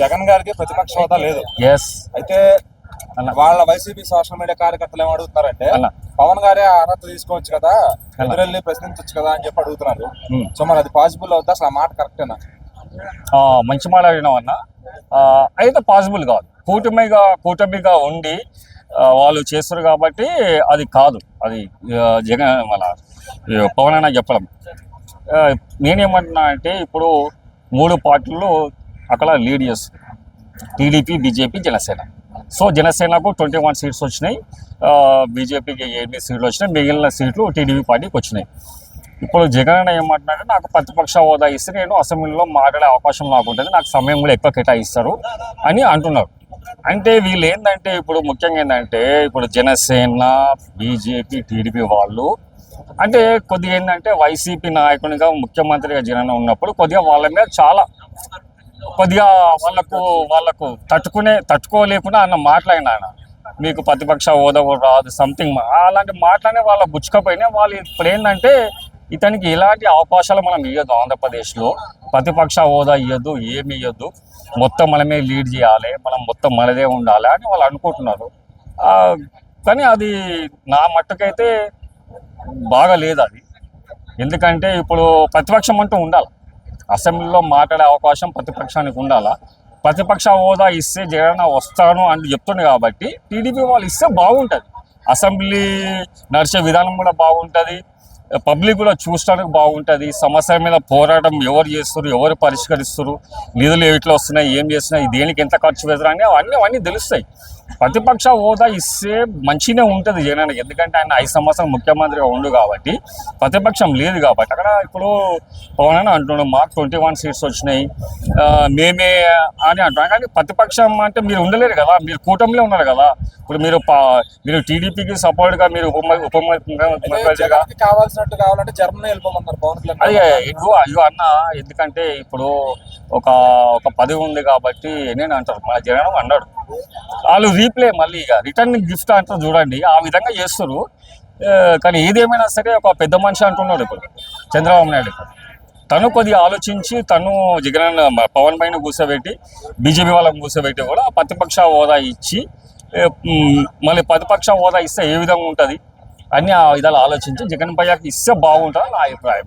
జగన్ గారికి ప్రతిపక్ష హోదా లేదు. అయితే. వాళ్ళ వైసీపీ సోషల్ మీడియా కార్యకర్తలు ఏం అడుగుతున్నారంటే. పవన్ గారే ఆ అర్హత తీసుకోవచ్చు కదా ఎదురెళ్ళి ప్రశ్నించవచ్చు కదా అని చెప్పి అడుగుతున్నారు. Hmm. సో మరి అది పాసిబుల్ అవుతా అసలు ఆ మాట కరెక్టేనా మంచి మాట అడిగినావు అన్న. అయితే పాసిబుల్ కాదు. కూటమిగా కూటమిగా ఉండి వాళ్ళు చేస్తారు కాబట్టి అది కాదు. అది జగన్ మన పవన్ అన్న చెప్పడం. నేనేమంటున్నా అంటే ఇప్పుడు మూడు పార్టీలు అక్కడ లీడ్ చేస్తుంది టీడీపీ బీజేపీ జనసేన. సో జనసేనకు ట్వంటీ వన్ సీట్స్ వచ్చినాయి బీజేపీకి ఎనిమిది సీట్లు వచ్చినాయి. మిగిలిన సీట్లు టీడీపీ పార్టీకి వచ్చినాయి. ఇప్పుడు జగన్ అన్న ఏమంటున్నాడు నాకు ప్రతిపక్ష హోదా ఇస్తే నేను అసెంబ్లీలో మాట్లాడే అవకాశం నాకు ఉంటుంది నాకు సమయం కూడా ఎక్కువ కేటాయిస్తారు అని అంటున్నారు అంటే వీళ్ళు ఏంటంటే ఇప్పుడు ముఖ్యంగా ఏంటంటే ఇప్పుడు జనసేన బీజేపీ టీడీపీ వాళ్ళు అంటే కొద్దిగా ఏంటంటే వైసీపీ నాయకునిగా ముఖ్యమంత్రిగా జగన్ ఉన్నప్పుడు కొద్దిగా వాళ్ళ మీద చాలా కొద్దిగా వాళ్ళకు వాళ్ళకు తట్టుకునే తట్టుకోలేకుండా అన్న మాట్లాడిన ఆయన. మీకు ప్రతిపక్ష హోదా కూడా రాదు సంథింగ్ అలాంటి మాటలనే వాళ్ళ గుచ్చుకపోయినా వాళ్ళు ఇప్పుడు ఏంటంటే ఇతనికి ఎలాంటి అవకాశాలు మనం ఇవ్వద్దు ఆంధ్రప్రదేశ్లో. ప్రతిపక్ష హోదా ఇవ్వద్దు ఏమి ఇవ్వద్దు మొత్తం మనమే లీడ్ చేయాలి మనం మొత్తం మనదే ఉండాలి అని వాళ్ళు అనుకుంటున్నారు. కానీ అది నా మట్టుకైతే బాగా లేదు అది. ఎందుకంటే ఇప్పుడు ప్రతిపక్షం అంటూ ఉండాలి. అసెంబ్లీలో మాట్లాడే అవకాశం ప్రతిపక్షానికి ఉండాలా? ప్రతిపక్ష హోదా ఇస్తే జగన్ వస్తాను అని చెప్తుంది కాబట్టి టీడీపీ వాళ్ళు ఇస్తే బాగుంటుంది. అసెంబ్లీ నడిచే విధానం కూడా బాగుంటుంది. పబ్లిక్ కూడా చూడడానికి బాగుంటుంది. సమస్య మీద పోరాటం ఎవరు చేస్తారు ఎవరు పరిష్కరిస్తారు నిధులు ఎట్లా వస్తున్నాయి ఏం చేస్తున్నాయి దేనికి ఎంత ఖర్చు పెడతారు అని అవన్నీ అవన్నీ తెలుస్తాయి. ప్రతిపక్ష హోదా ఇస్తే మంచిగానే ఉంటుంది జగన్ ఎందుకంటే ఆయన ఐదు సంవత్సరాలు ముఖ్యమంత్రిగా ఉండు కాబట్టి ప్రతిపక్షం లేదు కాబట్టి. అక్కడ ఇప్పుడు పవన్ అని అంటున్నాడు మాకు ట్వంటీ వన్ సీట్స్ వచ్చినాయి. మేమే అని అంటున్నాం కానీ ప్రతిపక్షం అంటే మీరు ఉండలేరు కదా మీరు కూటమిలో ఉన్నారు కదా. ఇప్పుడు మీరు పా- మీరు టీడీపీకి సపోర్ట్గా మీరు ఉప ఉప చేసినట్టు కావాలంటే జర్మనీ వెళ్ళిపోమన్నారు పవన్ కళ్యాణ్ అది ఇగో అయ్యో అన్న ఎందుకంటే ఇప్పుడు ఒక ఒక పది ఉంది కాబట్టి నేను అంటారు మన జగన్ అన్నాడు. వాళ్ళు రీప్లే మళ్ళీ ఇక రిటర్న్ గిఫ్ట్ అంటారు చూడండి ఆ విధంగా చేస్తారు కానీ ఏదేమైనా సరే ఒక పెద్ద మనిషి అంటున్నాడు ఇప్పుడు చంద్రబాబు నాయుడు. ఇప్పుడు తను కొద్దిగా ఆలోచించి తను జగన్ పవన్ పైన కూర్చోబెట్టి బీజేపీ వాళ్ళని కూర్చోబెట్టి కూడా ప్రతిపక్ష హోదా ఇచ్చి మళ్ళీ ప్రతిపక్ష హోదా ఇస్తే ఏ విధంగా ఉంటుంది? అన్ని ఆ విధాలు ఆలోచించి జగన్ భయ్యాకి ఇస్తే బాగుంటుంది నా అభిప్రాయం.